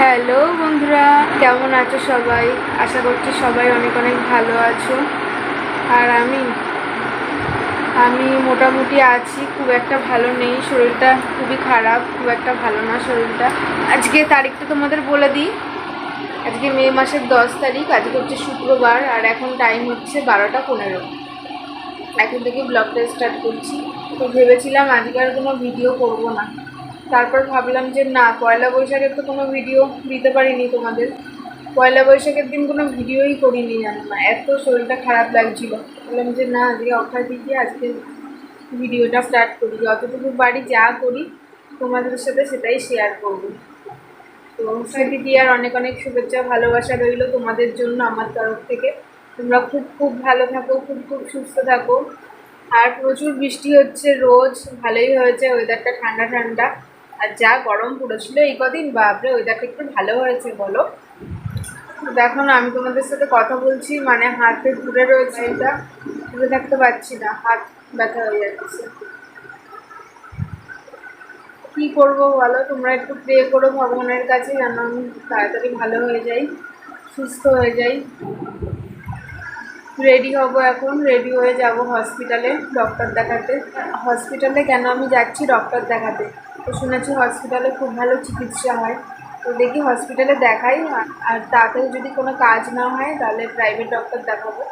Hello বন্ধুরা, কেমন আছো সবাই? আশা করছি সবাই অনেক অনেক ভালো আছো। আর আমি আমি মোটামুটি আছি, খুব একটা ভালো নেই, শরীরটা খুবই খারাপ, খুব একটা ভালো না শরীরটা। আজকে তারিখটা তোমাদের বলে দিই। আজকে মে মাসের দশ তারিখ, আজকে হচ্ছে শুক্রবার, আর এখন টাইম হচ্ছে বারোটা পনেরো। এখন থেকে ব্লগটা স্টার্ট করছি। তো ভেবেছিলাম আজকে আর কোনো ভিডিও করব না। তারপর ভাবলাম যে না, পয়লা বৈশাখের তো কোনো ভিডিও দিতে পারিনি তোমাদের। পয়লা বৈশাখের দিন কোনো ভিডিওই করিনি জানো না এত শরীরটা খারাপ লাগছিল। বললাম যে না, আজকে অক্ষয় দিকে আজকে ভিডিওটা স্টার্ট করি। যতটুকু বাড়ি যা করি, তোমাদের সাথে সেটাই শেয়ার করব। তো দিদি আর অনেক অনেক শুভেচ্ছা, ভালোবাসা রইল তোমাদের জন্য আমার তরফ থেকে। তোমরা খুব খুব ভালো থাকো, খুব খুব সুস্থ থাকো। আর প্রচুর বৃষ্টি হচ্ছে রোজ, ভালোই হয়েছে ওয়েদারটা ঠান্ডা ঠান্ডা। আর যা গরম পড়েছিল এই কদিন, বাপরে ওয়েদারটা একটু ভালো হয়েছে বলো। দেখো না, আমি তোমাদের সাথে কথা বলছি মানে হাতে ঘুরে রয়েছে এটা ঘুরে থাকতে পারছি না, হাত ব্যথা হয়ে যাচ্ছে। কি করব বলো, তোমরা একটু প্রে করো ভগবানের কাছে, যেন আমি তাড়াতাড়ি ভালো হয়ে যাই, সুস্থ হয়ে যাই। রেডি হব এখন রেডি হয়ে যাব হসপিটালে ডক্টর দেখাতে। হসপিটালে কেন আমি যাচ্ছি ডক্টর দেখাতে। তো শুনেছি হসপিটালে খুব ভালো চিকিৎসা হয়। তো দেখি হসপিটালে দেখাই আর- তাড়াতাড়ি যদি কোনো কাজ না হয় তাহলে প্রাইভেট ডক্টর দেখাবো।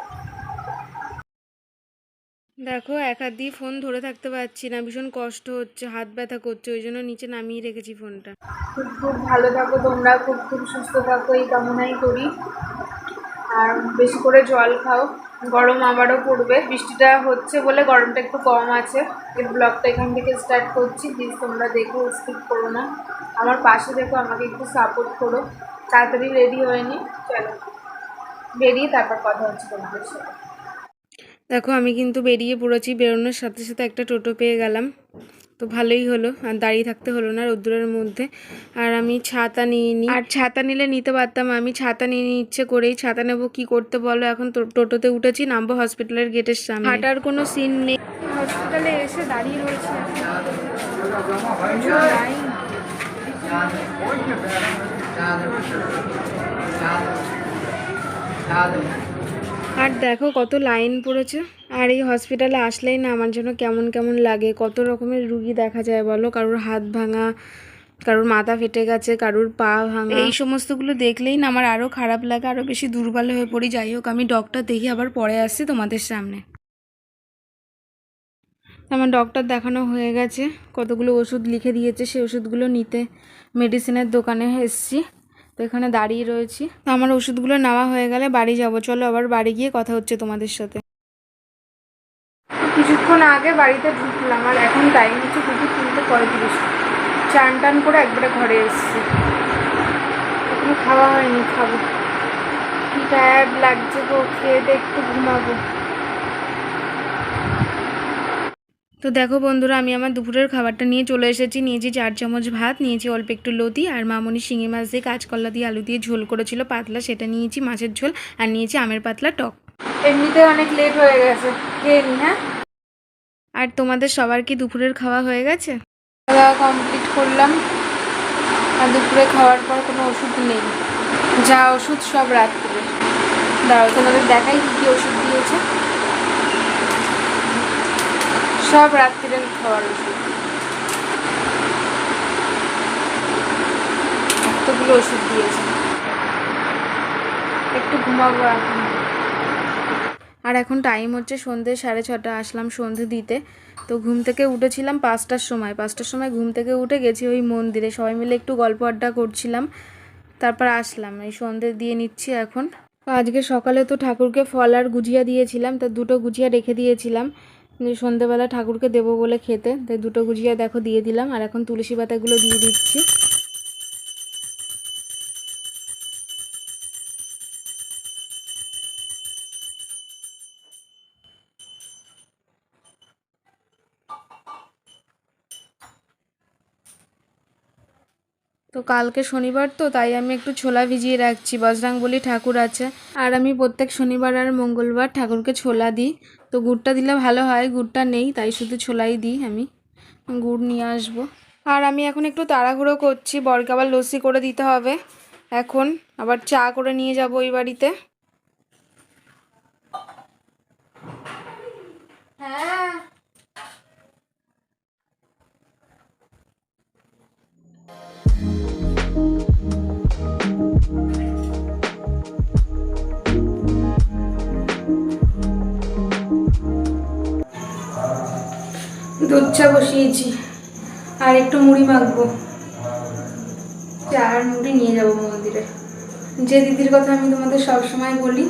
দেখো এক হাত দিয়ে ফোন ধরে থাকতে পারছি না ভীষণ কষ্ট হচ্ছে হাত ব্যথা করছে ওই জন্য নিচে নামিয়ে রেখেছি ফোনটা খুব খুব ভালো থাকো তোমরা খুব খুব সুস্থ থাকো এই কামনাই করি। আর বেশি করে জল খাও। গরম আবারও পড়বে। বৃষ্টিটা হচ্ছে বলে গরমটা একটু কম আছে। এই ব্লগটা এখান থেকে স্টার্ট করছি। প্লিজ তোমরা দেখো স্কিপ করো না। আমার পাশে দেখো, আমাকে একটু সাপোর্ট করো। তাড়াতাড়ি রেডি হয়ে নি। চলো। বেরিয়ে তারপর কথা হচ্ছে তোমাদের সাথে। দেখো, আমি কিন্তু বেরিয়ে পড়েছি। বেরোনোর সাথে সাথে একটা টোটো পেয়ে গেলাম। তো ভালোই হলো আর দাঁড়িয়ে থাকতে হলো না রোদ্দুরের মধ্যে আর আমি ছাতা নিয়ে নিই আর ছাতা নিলে নিতে পারতাম আমি ছাতা নিয়ে নিই ইচ্ছে করেই ছাতা নেব কি করতে বলো এখন টোটোতে উঠেছি নামবো হসপিটালের গেটের সামনে হাঁটার কোনো সিন নেই হসপিটালে এসে দাঁড়িয়ে রয়েছে আর দেখো কত লাইন পড়েছে। আর এই হসপিটালে আসলেই না আমার জন্য কেমন কেমন লাগে। কত রকমের রুগী দেখা যায় বলো? কারোর হাত ভাঙা কারোর মাথা ফেটে গেছে কারোর পা ভাঙা। এই সমস্তগুলো দেখলেই না আমার আরও খারাপ লাগে আরও বেশি দুর্বল হয়ে পড়ি। যাই হোক আমি ডক্টর দেখি আবার পরে আসছি তোমাদের সামনে। আমার ডক্টর দেখানো হয়ে গেছে। কতগুলো ওষুধ লিখে দিয়েছে সেই ওষুধগুলো নিতে মেডিসিনের দোকানে এসছি। তো এখানে দাঁড়িয়ে রয়েছি। আমার ওষুধগুলো নেওয়া হয়ে গেলে বাড়ি যাব। চলো আবার বাড়ি গিয়ে কথা হচ্ছে তোমাদের সাথে। কিছুক্ষণ আগে বাড়িতে ঢুকলাম আর এখন টাইম হচ্ছে দুটো তিনটে পঁয়ত্রিশ। চান টান করে একবারে ঘরে এসেছি। এখনও খাওয়া হয়নি, খাব। কি টায়ার্ড লাগছে গো, খেয়ে একটু ঘুমাবো। তো দেখো বন্ধুরা আমি আমার দুপুরের খাবারটা নিয়ে চলে এসেছি। নিয়েছি চার চামচ ভাত নিয়েছি অল্প একটু লতি আর মামনি শিঙি মাছ দিয়ে কাঁচকলা দিয়ে আলু দিয়ে ঝোল করেছিল পাতলা সেটা নিয়েছি মাছের ঝোল আর নিয়েছি আমের পাতলা টক। এমনিতে অনেক লেট হয়ে গেছে খেয়ে নি হ্যাঁ? আর তোমাদের সবার কি দুপুরের খাওয়া হয়ে গেছে? খাওয়া কমপ্লিট করলাম। আর দুপুরে খাওয়ার পর কোনো ওষুধ নেই। যা ওষুধ সব রাত্রে। দাঁড়াও তোমাদের দেখাই কী কী ওষুধ দিয়েছে। সব রাত্রিরে খাওয়ার ওষুধ এতগুলো ওষুধ দিয়েছে। একটু ঘুমাবো এখন। আর এখন টাইম হচ্ছে সন্ধ্যে সাড়ে ছটা, আসলাম সন্ধে দিতে। তো ঘুম থেকে উঠেছিলাম পাঁচটার সময়। পাঁচটার সময় ঘুম থেকে উঠে গেছি ওই মন্দিরে। সবাই মিলে একটু গল্প আড্ডা করছিলাম। তারপর আসলাম, এই সন্ধে দিয়ে নিচ্ছি এখন। আজকে সকালে তো ঠাকুরকে ফল আর গুজিয়া দিয়েছিলাম, তা দুটো গুজিয়া রেখে দিয়েছিলাম। যে ঠাকুরকে দেবো বলে খেতে, তাই দুটো গুজিয়া দেখো দিয়ে দিলাম, আর এখন তুলসী পাতাগুলো দিয়ে দিচ্ছি। তো কালকে শনিবার তো, তাই আমি একটু ছোলা ভিজিয়ে রাখছি বজরাংবলী ঠাকুর আছে। আর আমি প্রত্যেক শনিবার আর মঙ্গলবার ঠাকুরকে ছোলা দিই। তো গুড়টা দিলে ভালো হয়, গুড়টা নেই, তাই শুধু ছোলাই দিই আমি। গুড় নিয়ে আসব। আর আমি এখন একটু তাড়াহুড়ো করছি, বরকে আবার লস্যি করে দিতে হবে। এখন আবার চা করে নিয়ে যাব ওই বাড়িতে। দুধ চা বসিয়েছি। আর একটু মুড়ি মাখবো। আর মুড়ি নিয়ে যাব মন্দিরে। যে দিদির কথা আমি তোমাদের সব সময় বলি,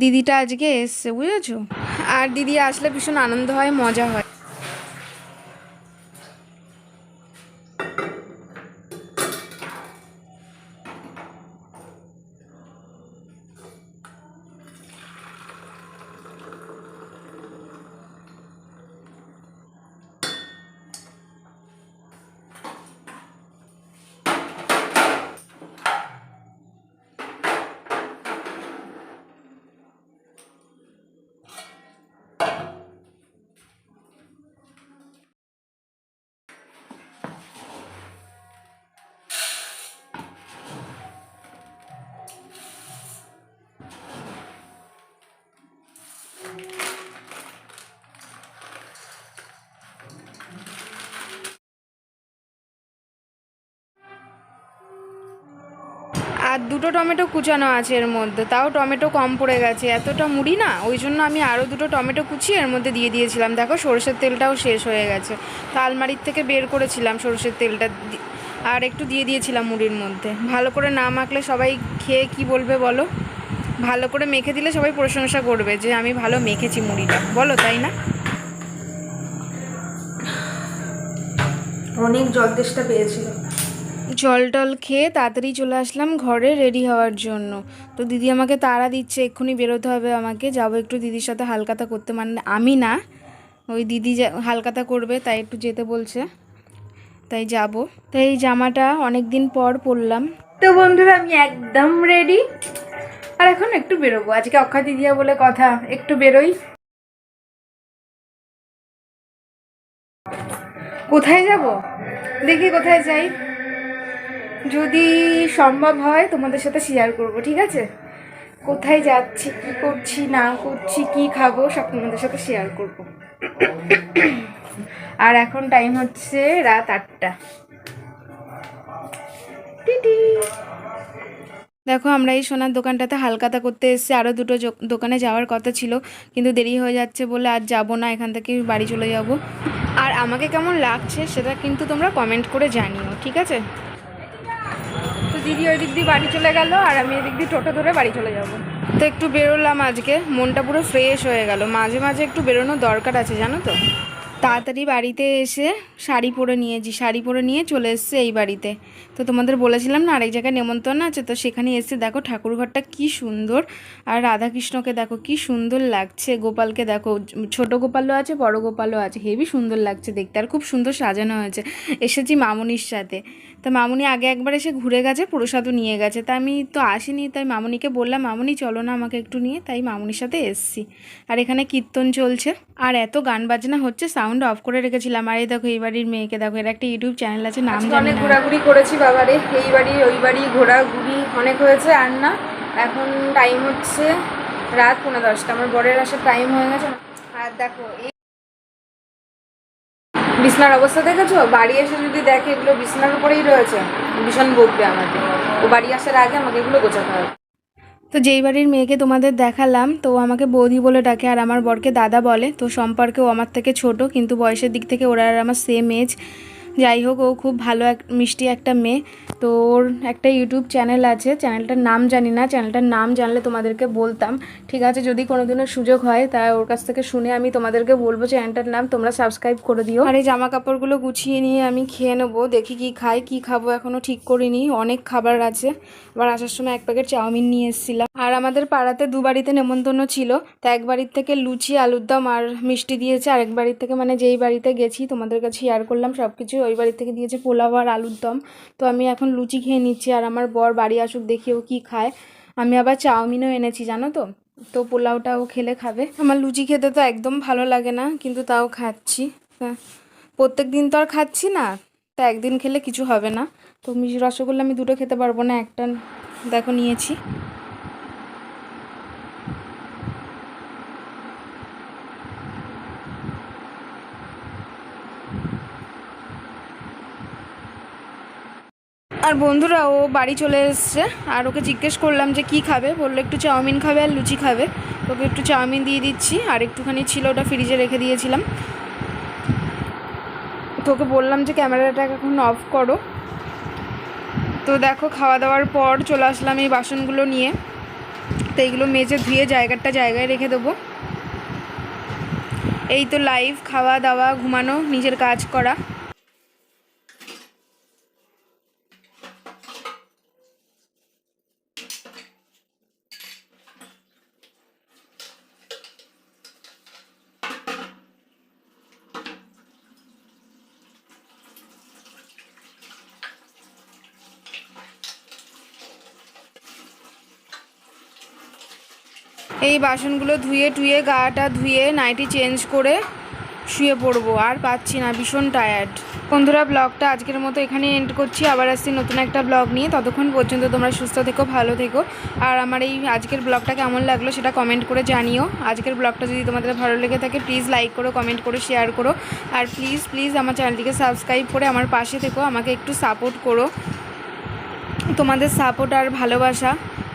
দিদিটা আজকে এসছে, বুঝেছ? আর দিদি আসলে ভীষণ আনন্দ হয়, মজা হয়। আর দুটো টমেটো কুচানো আছে এর মধ্যে, তাও টমেটো কম পড়ে গেছে, এতটা মুড়ি না, ওই জন্য আমি আরও দুটো টমেটো কুচিয়ে এর মধ্যে দিয়ে দিয়েছিলাম। দেখো সরষের তেলটাও শেষ হয়ে গেছে, তো আলমারির থেকে বের করেছিলাম সরষের তেলটা আর একটু দিয়ে দিয়েছিলাম মুড়ির মধ্যে। ভালো করে না মাখলে সবাই খেয়ে কি বলবে বলো? ভালো করে মেখে দিলে সবাই প্রশংসা করবে যে আমি ভালো মেখেছি মুড়িটা, বলো তাই না? অনেক জল তেষ্টা পেয়েছিল। জল টল খেয়ে তাড়াতাড়ি চলে আসলাম ঘরে রেডি হওয়ার জন্য। তো দিদি আমাকে তাড়া দিচ্ছে, এক্ষুনি বেরোতে হবে আমাকে, যাব একটু দিদির সাথে হালকাতা করতে। মানে আমি না, ওই দিদি হালকাতা করবে, তাই একটু যেতে বলছে। তাই যাব। তাই এই জামাটা অনেক দিন পর পরলাম। তো বন্ধুরা, আমি একদম রেডি আর এখন একটু বেরোবো। আজকে অক্ষয় দিদিয়া বলে কথা, একটু বেরোই। কোথায় যাব? দেখি কোথায় যাই। যদি সম্ভব হয়, তোমাদের সাথে শেয়ার করব, ঠিক আছে? কোথায় যাচ্ছি, কি করছি, না করছি, কি খাব, সব তোমাদের সাথে শেয়ার করব। আর এখন টাইম হচ্ছে রাত আটটা। দেখো, আমরা এই সোনার দোকানটাতে হালকাতা করতে এসেছি। আরও দুটো দোকানে যাওয়ার কথা ছিল, কিন্তু দেরি হয়ে যাচ্ছে বলে আর যাব না, এখান থেকে বাড়ি চলে যাব। আর আমাকে কেমন লাগছে, সেটা কিন্তু তোমরা কমেন্ট করে জানিও, ঠিক আছে? দিদি ওই দিক দিয়ে বাড়ি চলে গেল আর আমি এদিক দিয়ে টোটো ধরে বাড়ি চলে যাব। তো একটু বেরোলাম আজকে, মনটা পুরো ফ্রেশ হয়ে গেল। মাঝে মাঝে একটু বেরোনোর দরকার আছে, জানো তো? তাড়াতাড়ি বাড়িতে এসে শাড়ি পরে নিয়েছি, শাড়ি পরে নিয়ে চলে এসেছে এই বাড়িতে। তো তোমাদের বলেছিলাম না, আরেক জায়গায় নেমন্তন্ন আছে, তো সেখানে এসে দেখো ঠাকুরঘরটা কি সুন্দর। আর রাধাকৃষ্ণকে দেখো কি সুন্দর লাগছে, গোপালকে দেখো, ছোট গোপালও আছে, বড় গোপালও আছে হেভি সুন্দর লাগছে দেখতে, আর খুব সুন্দর সাজানো হয়েছে। এসেছি মামুনির সাথে। তা মামুনি আগে একবার এসে ঘুরে গেছে, প্রসাদও নিয়ে গেছে, তা আমি তো আসিনি, তাই মামুনিকে বললাম, মামুনি, চলো না আমাকে একটু নিয়ে, তাই মামুনির সাথে এসছি। আর এখানে কীর্তন চলছে। আর এত গান বাজনা হচ্ছে সাউন্ড অফ করে রেখেছিলাম। আর এই দেখো এই বাড়ির মেয়েকে দেখো এর একটা ইউটিউব চ্যানেল আছে নাম অনেক ঘোরাঘুরি করেছি বাবারে এই বাড়ি ওই বাড়ি ঘোরাঘুরি অনেক হয়েছে। আর না এখন টাইম হচ্ছে রাত পনেরো দশটা। আমার বরের আসার টাইম হয়ে গেছে। আর দেখো এই বিছনার অবস্থা দেখেছ? বাড়ি এসে যদি দেখে এগুলো বিছনার উপরেই রয়েছে ভীষণ বকবে আমাকে। ও বাড়ি আসার আগে আমাকে এগুলো গোছাতে হবে। তো যেই বাড়ির মেয়েকে তোমাদের দেখালাম, তো আমাকে বৌদি বলে ডাকে আর আমার বরকে দাদা বলে। তো সম্পর্কেও আমার থেকে ছোট, কিন্তু বয়সের দিক থেকে ওরা আর আমার সেম এজ যাই হোক ও খুব ভালো এক, মিষ্টি একটা মেয়ে। তো ওর একটা ইউটিউব চ্যানেল আছে, চ্যানেলটার নাম জানি না, চ্যানেলটার নাম জানলে তোমাদেরকে বলতাম। ঠিক আছে, যদি কোনোদিনও সুযোগ হয়, তা ওর কাছ থেকে শুনে আমি তোমাদেরকে বলব চ্যানেলটার নাম, তোমরা সাবস্ক্রাইব করে দিও। আর এই জামা কাপড়গুলো গুছিয়ে নিয়ে আমি খেয়ে নেব, দেখি কি খাই, কি খাব এখনও ঠিক করিনি, অনেক খাবার আছে। আবার আসার সময় এক প্যাকেট চাউমিন নিয়ে এসেছিলাম। আর আমাদের পাড়াতে দু বাড়িতে নেমন্তন্ন ছিল, তা এক বাড়ির থেকে লুচি, আলুর দম আর মিষ্টি দিয়েছে, আরেক বাড়ির থেকে মানে যেই বাড়িতে গেছি, তোমাদের কাছে শেয়ার করলাম সব কিছু ওই বাড়ি থেকে দিয়েছে পোলাও আর আলুর দম। তো আমি এখন লুচি খেয়ে নিচ্ছি আর আমার বর বাড়ি আসুক, দেখি ও কী খায়। আমি আবার চাউমিনও এনেছি, জানো তো? তো পোলাওটাও খেলে খাবে। আমার লুচি খেতে তো একদম ভালো লাগে না, কিন্তু তাও খাচ্ছি। প্রত্যেক দিন তো আর খাচ্ছি না, তা একদিন খেলে কিছু হবে না। তো মিষ্টি রসগোল্লা আমি দুটো খেতে পারব না, একটা দেখো নিয়েছি। আর বন্ধুরা, ও বাড়ি চলে এসছে আর ওকে জিজ্ঞেস করলাম যে কি খাবে? বলল একটু চাউমিন খাবে আর লুচি খাবে। ওকে একটু চাউমিন দিয়ে দিচ্ছি আর একটুখানি ছিল, ওটা ফ্রিজে রেখে দিয়েছিলাম। তো ওকে বললাম যে ক্যামেরাটা এখন অফ করো। তো দেখো, খাওয়া দাওয়ার পর চলে আসলাম এই বাসনগুলো নিয়ে। তো এইগুলো মেজে ধুয়ে জায়গাটা জায়গায় রেখে দেবো। এই তো লাইভ খাওয়া দাওয়া, ঘুমানো, নিজের কাজ করা। এই বাসনগুলো ধুয়ে টুয়ে গাটা ধুয়ে নাইটি চেঞ্জ করে শুয়ে পড়ব, আর পাচ্ছি না, ভীষণ টায়ার্ড বন্ধুরা ব্লগটা আজকের মতো এখানে এন্ড করছি। আবার আসছি নতুন একটা ব্লগ নিয়ে। ততক্ষণ পর্যন্ত তোমরা সুস্থ থেকো, ভালো থেকো। আর আমার এই আজকের ব্লগটা কেমন লাগল সেটা কমেন্ট করে জানিও। আজকের ব্লগটা যদি তোমাদের ভালো লেগে থাকে প্লিজ লাইক করো কমেন্ট করো শেয়ার করো। আর প্লিজ প্লিজ আমার চ্যানেলটিকে সাবস্ক্রাইব করে আমার পাশে থেকো। আমাকে একটু সাপোর্ট করো। তোমাদের সাপোর্ট আর ভালোবাসা।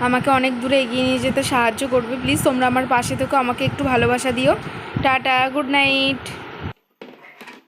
আমাকে অনেক দূরে এগিয়ে নিয়ে যেতে সাহায্য করবে। প্লিজ তোমরা আমার পাশে থেকো, আমাকে একটু ভালোবাসা দিও। Tata good night